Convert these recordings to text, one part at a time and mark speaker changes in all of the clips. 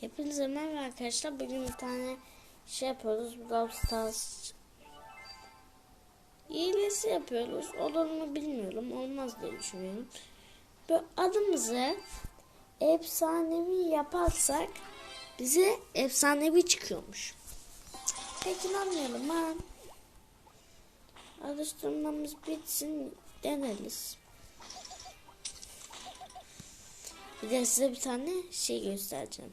Speaker 1: Hepinize merhaba arkadaşlar. Bugün bir tane şey yapıyoruz. Brawl Stars iyilesi yapıyoruz. Olur mu bilmiyorum. Olmaz diye düşünüyorum. Böyle adımızı efsanevi yaparsak bize efsanevi çıkıyormuş. Peki inanmıyorum ha. Alıştırmamız bitsin deneriz. Bir de size bir tane şey göstereceğim.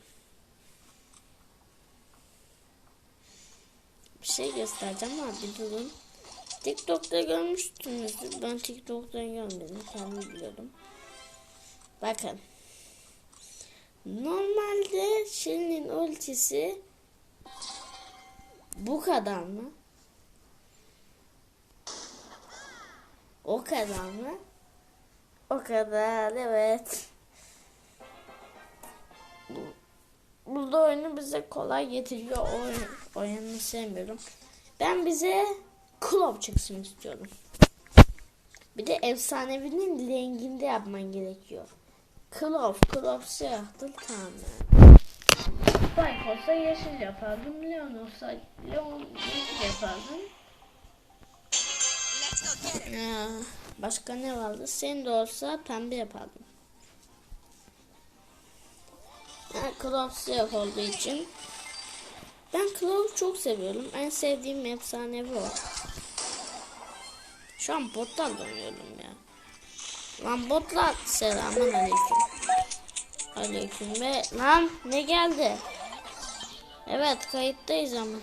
Speaker 1: Bir şey göstereceğim ama bir durun. TikTok'ta görmüştünüz. Ben TikTok'ta görmedim. Kendim biliyorum. Bakın. Normalde Shelly'nin ultisi bu kadar mı? O kadar mı? O kadar evet. Burada oyunu bize kolay getiriyor. Oyun, oyunu sevmiyorum. Ben bize Klov çıksın istiyorum. Bir de efsanevinin renginde yapman gerekiyor. Klov, Klov siyahtır tamam yani. Spike olsa yeşil yapardım. Leon olsa Leon yeşil yapardım. Ee, başka ne vardı? Sen de olsa pembe yapardım. Yani Claw siyah için. Ben Claw çok seviyorum. En sevdiğim efsanevi o. Şu an botlar dönüyorum ya. Lan botlar selamun aleyküm. Aleyküm ve lan ne geldi? Evet kayıttayız ama.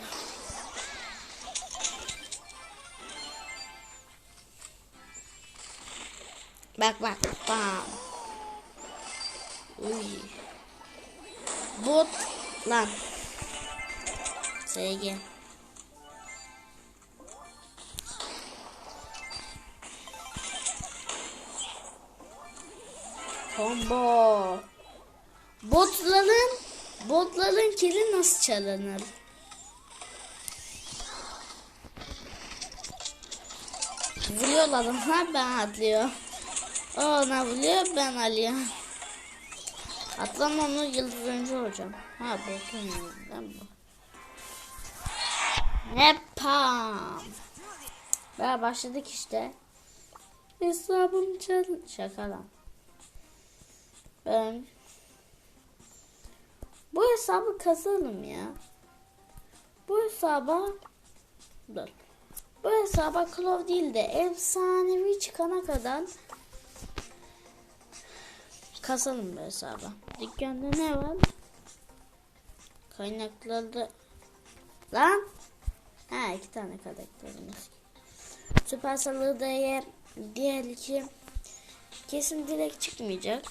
Speaker 1: Bak bak bam. Uy. Bot lan. SG. Combo. Botların botların kili nasıl çalınır? Vuruyorlar onlar ben atlıyor. Ona vuruyor ben alıyorum. Atlam onu yıldız önce hocam. Ha yüzünden bu. Nepam. Ve başladık işte. Hesabım çal... Şaka lan. Ben... Bu hesabı kazanım ya. Bu hesaba... Dur. Bu hesaba Claw değil de efsanevi çıkana kadar kazanım bu hesaba. Dükkanda ne var? Kaynaklarda lan ha iki tane karakterimiz. Süpersel Hıda'ya diğer iki kesin direkt çıkmayacak.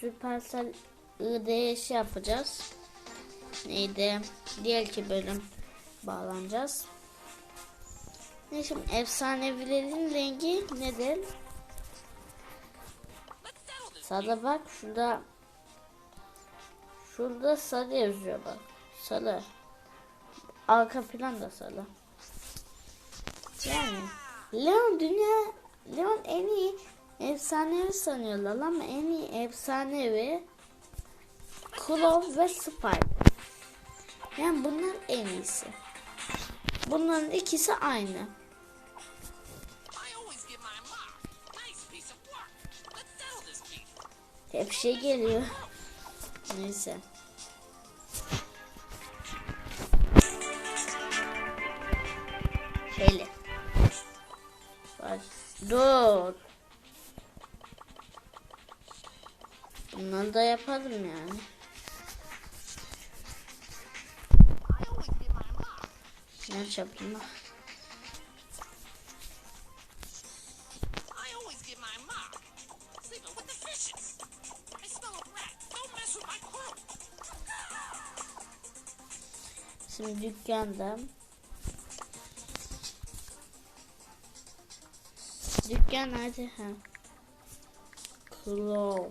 Speaker 1: Süpersel Hıda'ya şey yapacağız. Neydi? Diğer iki bölüm bağlanacağız. Ne şimdi efsanevilerin rengi nedir? Sarı bak şurada şurada sarı yazıyor bak. Sarı. Arka plan da sarı. Yani Leon dünya Leon en iyi efsanevi sanıyorlar ama en iyi efsanevi Claw ve Spike. Yani bunlar en iyisi. Bunların ikisi aynı. Hep şey geliyor. Neyse. Şöyle. Bak. Dur. Bunları da yapalım yani. Ne yapayım? Dükkanda Dükkan nerede? Ha. Clove.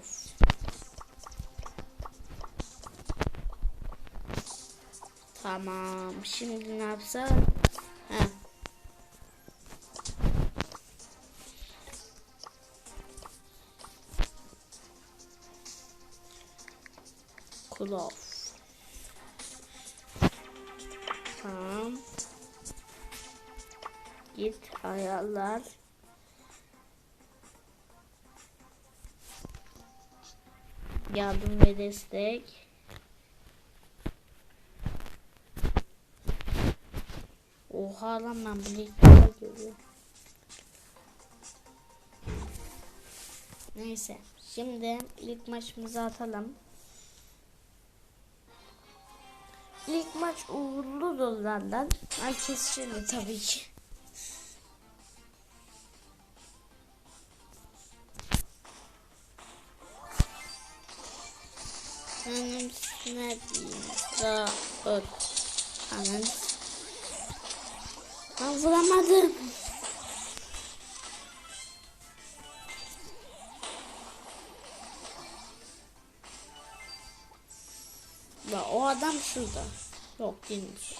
Speaker 1: Tamam. Şimdi ne yapsak? Git ayarlar. Yardım ve destek. Oha lan ben bunu ilk defa. Neyse. Şimdi ilk maçımızı atalım. İlk maç uğurlu dolardan. Herkes şimdi tabii ki. Bir daha öt. Anın. Ben vuramadım. Ya o adam şurada. Yok değilmiş.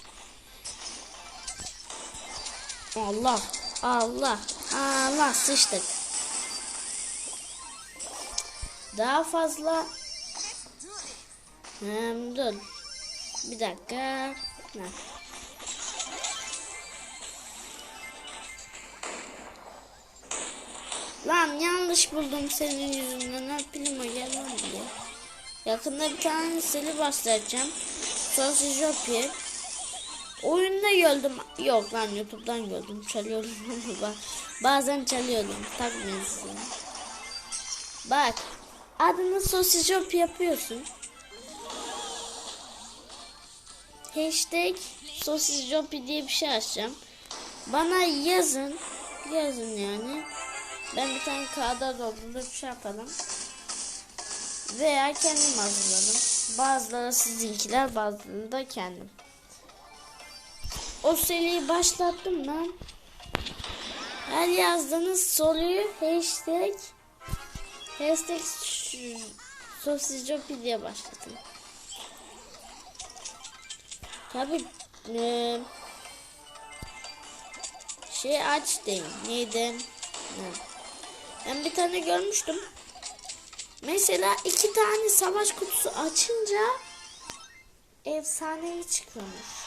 Speaker 1: Allah. Allah. Allah sıçtık. Daha fazla hem dur. Bir dakika. Ne? Lan yanlış buldum senin yüzünden. Ne Primo gel. Yakında bir tane sili bastıracağım. Sosijopi. Oyunda gördüm. Yok lan YouTube'dan gördüm. Çalıyorum ama. Bazen çalıyorum. Takmıyorsun. Bak. Adını Sosijopi yapıyorsun. Hashtag Sosijopi diye bir şey açacağım. Bana yazın. Yazın yani. Ben bir tane kağıda doldurup şey yapalım. Veya kendim hazırladım. Bazıları sizinkiler bazıları da kendim. O seriyi başlattım ben. Her yazdığınız soruyu hashtag hashtag sosiscopi diye başlatın. Tabi e, şey aç deyin. Neydi? Ne? Ben bir tane görmüştüm. Mesela iki tane savaş kutusu açınca efsanevi çıkıyormuş.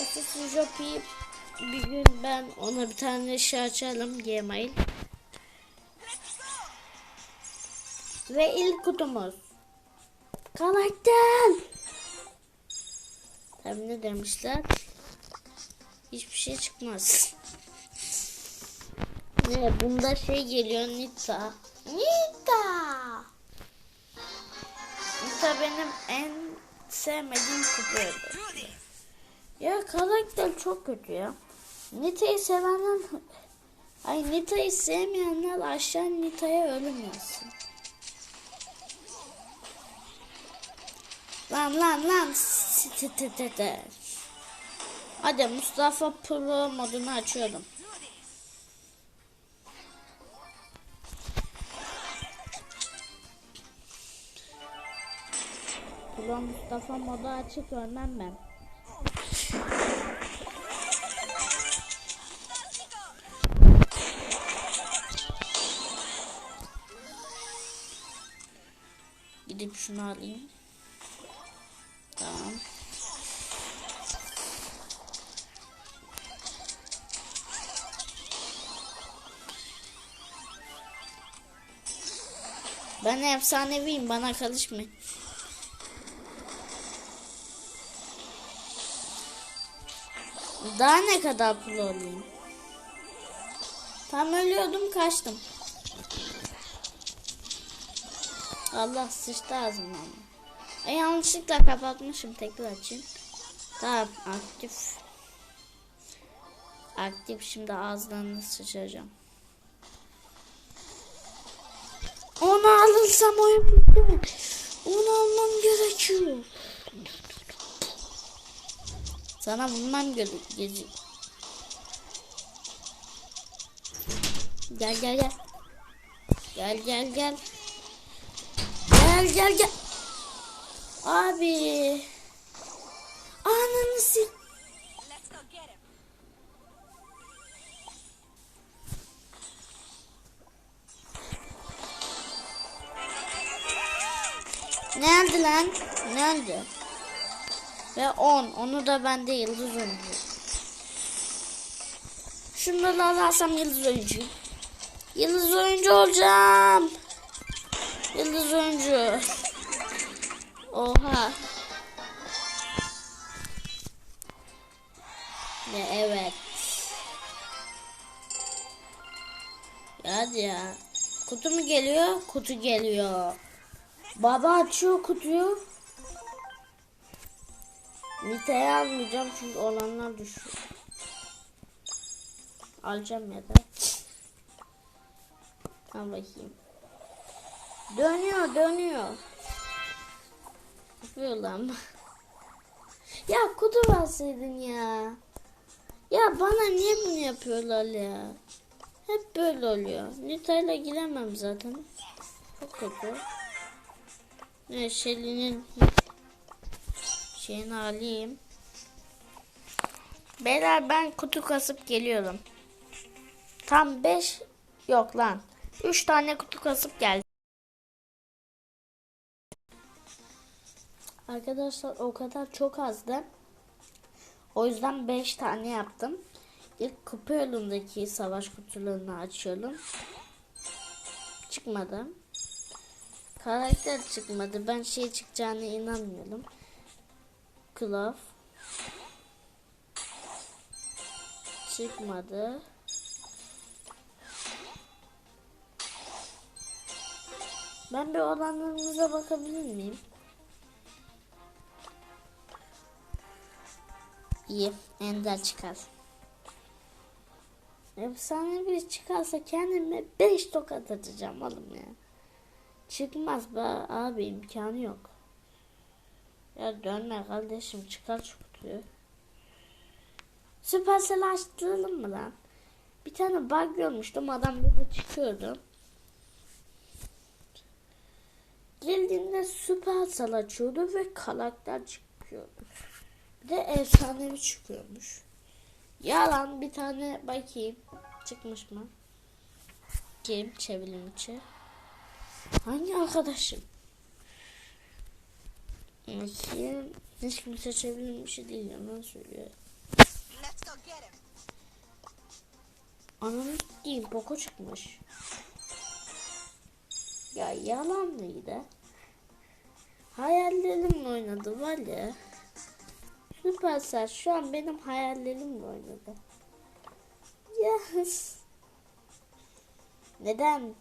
Speaker 1: Assassin Jopi bir gün ben ona bir tane şey açalım Gmail. Ve ilk kutumuz. Karakter. Tabii ne demişler? Hiçbir şey çıkmaz. Ne bunda şey geliyor Nita. Nita. Nita benim en sevmediğim kupa Ya karakter çok kötü ya. Nita'yı sevenler Ay Nita'yı sevmeyenler aşağı Nita'ya ölüm yazsın. Lan lan lan. Hadi Mustafa Pro modunu açıyorum. Pro Mustafa modu açık görmem ben. Gidip şunu alayım. Ben efsaneviyim bana karışma. Daha ne kadar pro olayım? Tam ölüyordum kaçtım. Allah sıçtı ağzımdan. E, yanlışlıkla kapatmışım tekrar açayım. Tamam aktif. Aktif şimdi ağızlarını sıçacağım. Onu alırsam oyun bitti. Onu almam gerekiyor. Sana vurmam gerekiyor. Gel gel gel. Gel gel gel. Gel gel gel. Abi. Ananı sil. Ne öldü? Ve 10. Onu da bende yıldız oyuncu. Şunları alarsam yıldız oyuncu. Yıldız oyuncu olacağım. Yıldız oyuncu. Oha. Ve evet. Hadi ya. Kutu mu geliyor? Kutu geliyor. Baba açıyor kutuyu. Nite'yi almayacağım çünkü olanlar düşüyor. Alacağım ya da. Al bakayım. Dönüyor dönüyor. Yapıyor lan. ya kutu verseydin ya. Ya bana niye bunu yapıyorlar ya? Hep böyle oluyor. Nita'yla giremem zaten. Çok kötü. Ne Shelly'nin şeyini alayım. Beyler ben kutu kasıp geliyorum. Tam 5 yok lan. 3 tane kutu kasıp geldim. Arkadaşlar o kadar çok azdı. O yüzden 5 tane yaptım. İlk kupa yolundaki savaş kutularını açıyorum. Çıkmadı. Karakter çıkmadı. Ben şey çıkacağına inanmıyorum. Kılıf. Çıkmadı. Ben bir olanlarımıza bakabilir miyim? İyi. Ender çıkar. Efsane bir çıkarsa kendime 5 tokat atacağım oğlum ya. Çıkmaz be abi imkanı yok. Ya dönme kardeşim çıkar şu kutuyu. Süpersel açtıralım mı lan? Bir tane bug görmüştüm adam böyle çıkıyordu. Geldiğinde süpersel açıyordu ve karakter çıkıyordu. Bir de efsanevi çıkıyormuş. Yalan bir tane bakayım. Çıkmış mı? Kim çevirim içi? Hangi arkadaşım? Bakayım. Hiç kimse çevirim içi değil yalan söylüyor. Ananı diyeyim Poco çıkmış. Ya yalan mıydı? Hayallerimle oynadı var ya. Süpersel şu an benim hayallerimle oynadı. Yes. Neden?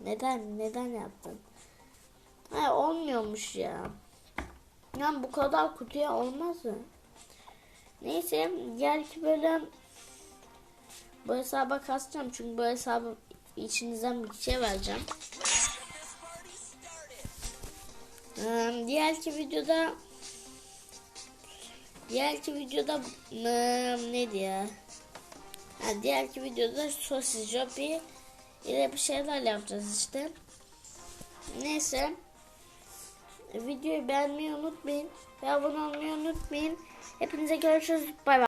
Speaker 1: Neden? Neden yaptın? Ha olmuyormuş ya. Yani bu kadar kutuya olmaz mı? Neyse diğerki bölüm bu hesaba kasacağım çünkü bu hesabı içinizden bir kişiye vereceğim. Ee, diğerki videoda diğerki videoda ee, neydi ya? Ha, diğerki videoda sosis jopi ile bir şeyler yapacağız işte. Neyse. Videoyu beğenmeyi unutmayın. Ve abone olmayı unutmayın. Hepinize görüşürüz. Bay bay.